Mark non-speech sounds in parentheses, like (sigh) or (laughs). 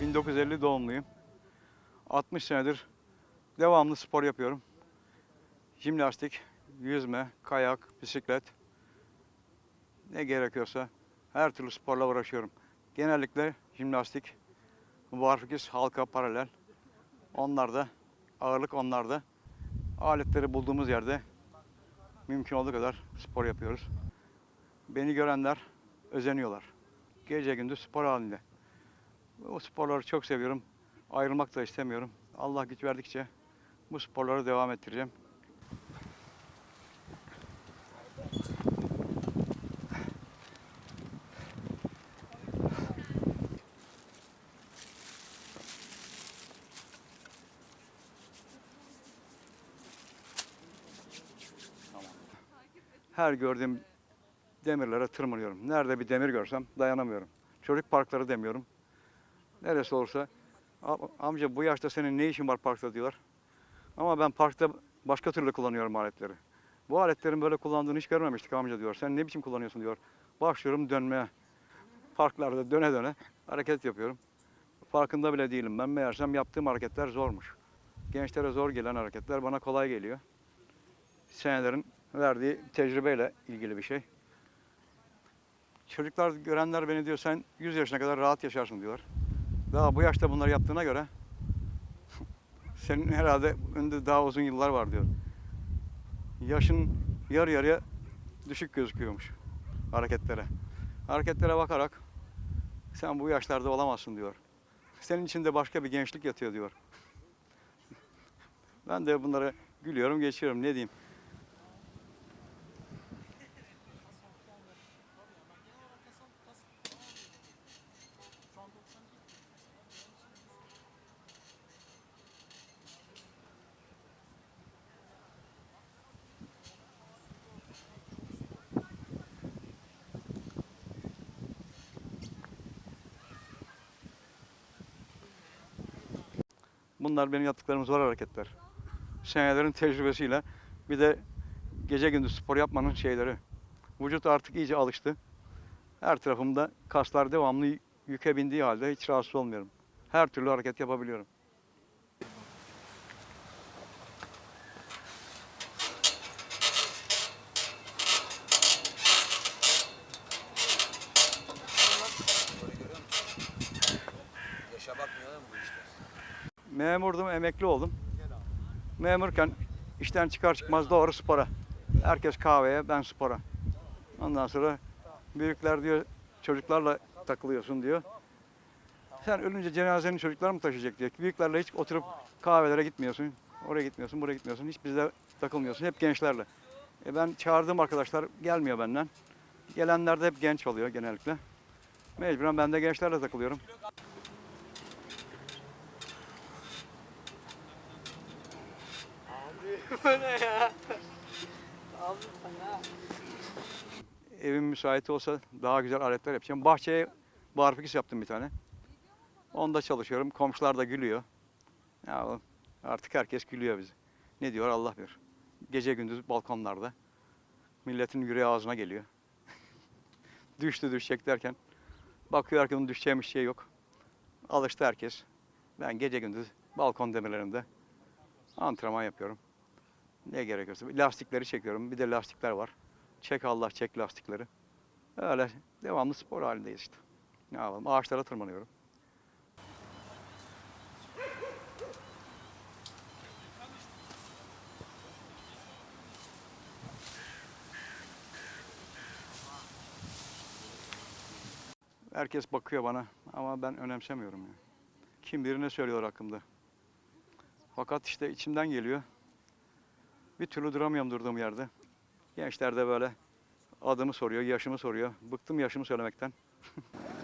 1950 doğumluyum. 60 senedir devamlı spor yapıyorum. Jimnastik, yüzme, kayak, bisiklet. Ne gerekiyorsa her türlü sporla uğraşıyorum. Genellikle jimnastik, barfiks, halka, paralel. Onlarda, ağırlık onlarda. Aletleri bulduğumuz yerde mümkün olduğu kadar spor yapıyoruz. Beni görenler özeniyorlar. Gece gündüz spor halinde. O sporları çok seviyorum. Ayrılmak da istemiyorum. Allah güç verdikçe bu sporları devam ettireceğim. Her gördüğüm demirlere tırmanıyorum. Nerede bir demir görsem dayanamıyorum. Çocuk parkları demiyorum. Neresi olursa "Am- amca bu yaşta senin ne işin var parkta diyorlar. Ama ben parkta başka türlü kullanıyorum aletleri. Bu aletlerin böyle kullandığını hiç görmemiştik amca diyor. Sen ne biçim kullanıyorsun diyor. Başlıyorum dönmeye. Parklarda döne döne hareket yapıyorum. Farkında bile değilim. Ben meğersem yaptığım hareketler zormuş. Gençlere zor gelen hareketler bana kolay geliyor. Senelerin verdiği tecrübeyle ilgili bir şey. Çocuklar görenler beni diyor sen 100 yaşına kadar rahat yaşarsın diyorlar. Daha bu yaşta bunları yaptığına göre (laughs) senin herhalde önünde daha uzun yıllar var diyor. Yaşın yarı yarıya düşük gözüküyormuş hareketlere. Hareketlere bakarak sen bu yaşlarda olamazsın diyor. Senin içinde başka bir gençlik yatıyor diyor. (laughs) Ben de bunlara gülüyorum, geçiyorum. Ne diyeyim? Bunlar benim yaptıklarım zor hareketler. Senelerin tecrübesiyle bir de gece gündüz spor yapmanın şeyleri. Vücut artık iyice alıştı. Her tarafımda kaslar devamlı yüke bindiği halde hiç rahatsız olmuyorum. Her türlü hareket yapabiliyorum. Memurdum, emekli oldum. Memurken işten çıkar çıkmaz doğru spora. Herkes kahveye, ben spora. Ondan sonra büyükler diyor çocuklarla takılıyorsun diyor. Sen ölünce cenazeni çocuklar mı taşıyacak diyor. Büyüklerle hiç oturup kahvelere gitmiyorsun. Oraya gitmiyorsun, buraya gitmiyorsun. Hiç bizle takılmıyorsun. Hep gençlerle. E ben çağırdığım arkadaşlar gelmiyor benden. Gelenler de hep genç oluyor genellikle. Mecburen ben de gençlerle takılıyorum. Evim müsait olsa daha güzel aletler yapacağım. Bahçeye barfiks yaptım bir tane. Onda çalışıyorum. Komşular da gülüyor. Ya artık herkes gülüyor bizi. Ne diyor Allah bilir. Gece gündüz balkonlarda. Milletin yüreği ağzına geliyor. (laughs) Düştü düşecek derken. Bakıyor arkadan düşeceğim bir şey yok. Alıştı herkes. Ben gece gündüz balkon demirlerinde antrenman yapıyorum. Ne gerekiyorsa. Lastikleri çekiyorum. Bir de lastikler var. Çek Allah çek lastikleri. Öyle devamlı spor halindeyiz işte. Ne yapalım? Ağaçlara tırmanıyorum. Herkes bakıyor bana ama ben önemsemiyorum. Yani. Kim bilir ne söylüyor hakkımda. Fakat işte içimden geliyor. Bir türlü duramıyorum durduğum yerde. Gençler de böyle adımı soruyor, yaşımı soruyor. Bıktım yaşımı söylemekten. (laughs)